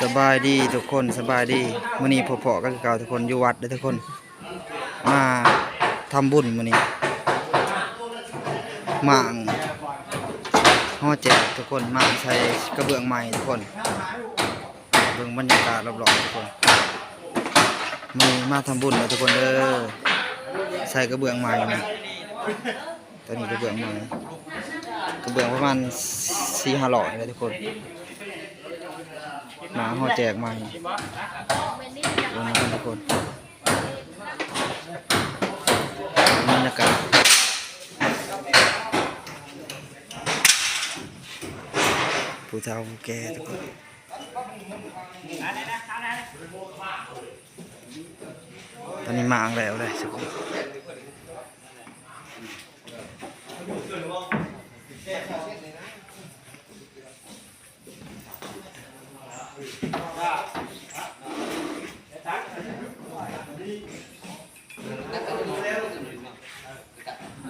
สบายดีทุกคนสบายดีมื้อนี้พ่อๆก็คือเก่าทุกคนอยู่วัดเด้อทุกคน มาทำบุญมื้อนี้หม่างห่อแจกทุกคนหมางใส่กระเบื้องใหม่ทุกคนเบิ่งบรรยากาศรอบๆทุกคนมื้อนี้มาทำบุญเด้อทุกคนเด้อใส่กระเบื้องใหม่นะตอนนี้กระเบื้องใหม่กระเบื้องประมาณ4-500เลยทุกคน หมาห่อแจกใหม่ลงมากันทุกคนบรรยากาศผู้เฒ่าผู้แก่ทุกคนตอนนี้มาอังแล้วเลยทุกคน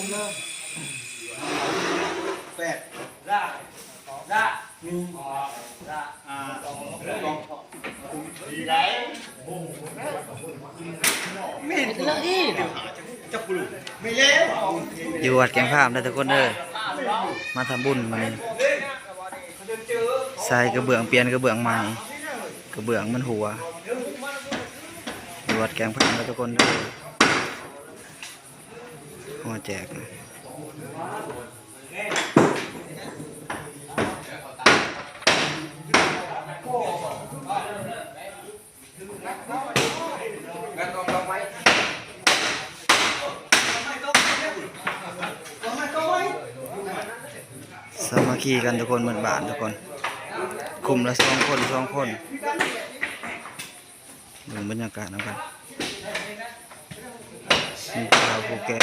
ผมเริ่มแปดละลหนึ่งละอ่าสองสองดีไรไม่เห็นเลยอีจับปลุกไม่เล้วอยู่วัดแกงภาพนะทุกคนเด้อมาทำบุญมาเนี่ยใส่กระเบื้องเปลี่ยนกระเบื้องใหม่กระเบื้องมันหัวอยู่วัดแกงภาพนะทุกคนเด้อ หัวแจกนะสามัคคีกันทุกคนเหมือนบ้านทุกคนคุมละสองคนสองคนดูบรรยากาศนะครับมีชาวภูเก็ต